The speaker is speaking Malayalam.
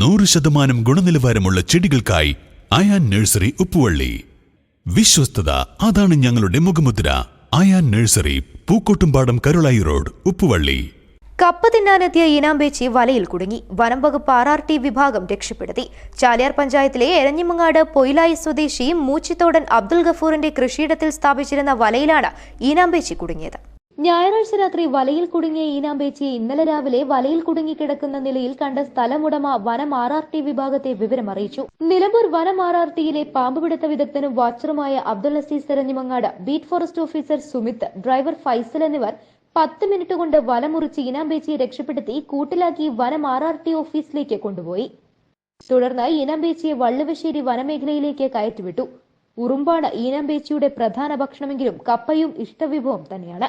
നൂറ് ശതമാനം ഗുണനിലവാരമുള്ള ചെടികൾക്കായി അയാൻ നഴ്സറി ഉപ്പുവള്ളി. വിശ്വസ്തത അതാണ് ഞങ്ങളുടെ മുഖമുദ്ര. Ayan nursery Pookkottumpadam Karulai road Uppuvalli. കപ്പ തിന്നാനെത്തിയ ഈനാമ്പേച്ചി വലയിൽ കുടുങ്ങി. വനം വകുപ്പ് ആർ ആർ ടി വിഭാഗം രക്ഷപ്പെടുത്തി. ചാലിയാർ പഞ്ചായത്തിലെ എരഞ്ഞിമങ്ങാട് പൊയിലായി സ്വദേശി മൂച്ചിത്തോടൻ അബ്ദുൽ ഗഫൂറിന്റെ കൃഷിയിടത്തിൽ സ്ഥാപിച്ചിരുന്ന വലയിലാണ് ഈനാമ്പേച്ചി കുടുങ്ങിയത്. ഞായറാഴ്ച രാത്രി വലയിൽ കുടുങ്ങിയ ഈനാമ്പേച്ചിയെ ഇന്നലെ രാവിലെ വലയിൽ കുടുങ്ങിക്കിടക്കുന്ന നിലയിൽ കണ്ട സ്ഥലമുടമ വനം ആർ ആർ ടി വിഭാഗത്തെ വിവരമറിയിച്ചു നിലമ്പൂർ വനം ആർ ആർ ടിയിലെ പാമ്പുപിടുത്ത വിദഗ്ധനും വാച്ചറുമായ Abdul Azeez Eranhimangad beat forest officer Sumith driver Faisal എന്നിവർ പത്ത് മിനിറ്റ് കൊണ്ട് വല മുറിച്ച് ഈനാമ്പേച്ചിയെ രക്ഷപ്പെടുത്തി കൂട്ടിലാക്കി വനം ആർ ആർ ടി ഓഫീസിലേക്ക് കൊണ്ടുപോയി. തുടർന്ന് ഈനാമ്പേച്ചിയെ വള്ളുവശ്ശേരി വനമേഖലയിലേക്ക് കയറ്റിവിട്ടു. ഉറുമ്പാണ് ഈനാമ്പേച്ചിയുടെ പ്രധാന ഭക്ഷണമെങ്കിലും കപ്പയും ഇഷ്ടവിഭവം തന്നെയാണ്.